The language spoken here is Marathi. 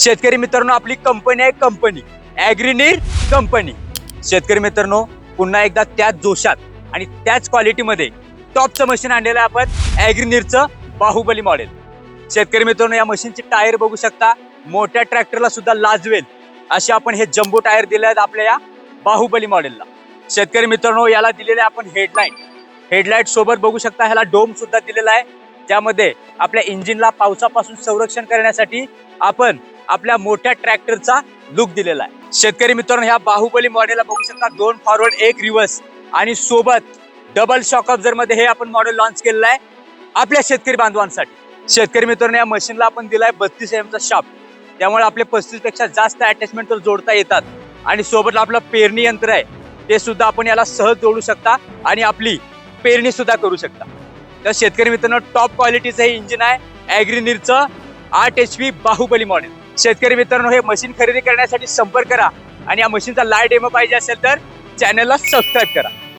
शेतकरी मित्रांनो आपली कंपनी आहे कंपनी. ॲग्रीनीर कंपनी शेतकरी मित्रांनो पुन्हा एकदा त्याच जोशात आणि त्याच क्वालिटीमध्ये टॉपचं मशीन आणलेलं आहे आपण ॲग्रीनीरचं बाहुबली मॉडेल शेतकरी मित्रांनो या मशीनचे टायर बघू शकता. मोठ्या ट्रॅक्टरला सुद्धा लाजवेल. असे आपण हे जम्बो टायर दिले आहेत आपल्या या बाहुबली मॉडेलला शेतकरी मित्रांनो याला दिलेले आपण हेडलाईट हेडलाईट सोबत बघू शकता ह्याला डोम सुद्धा दिलेला आहे. त्यामध्ये आपल्या इंजिनला पावसापासून संरक्षण करण्यासाठी आपण आपल्या मोठ्या ट्रॅक्टरचा लुक दिलेला आहे. शेतकरी मित्रांनो ह्या बाहुबली मॉडेलला बघू शकता दोन फॉरवर्ड एक रिव्हर्स आणि सोबत डबल शॉक ऑब्झरमध्ये हे आपण मॉडेल लॉन्च केलेलं आहे आपल्या शेतकरी बांधवांसाठी. शेतकरी मित्रांनो या मशीनला आपण दिलाय बत्तीस एम चा शाफ्ट त्यामुळे आपले पस्तीसपेक्षा जास्त अटॅचमेंट तर जोडता येतात. आणि सोबत आपलं पेरणी यंत्र आहे ते सुद्धा आपण याला सहज जोडू शकता आणि आपली पेरणी सुद्धा करू शकता. तर शेतकरी मित्रांनो टॉप क्वालिटीचं हे इंजिन आहे ॲग्रीनीरचं आठ एच पी बाहुबली मॉडेल शेतकरी मित्रांनो हे मशीन खरेदी करण्यासाठी संपर्क करा आणि या मशीनचा लाय डेमो पाहिजे असेल तर चॅनलला सबस्क्राईब करा.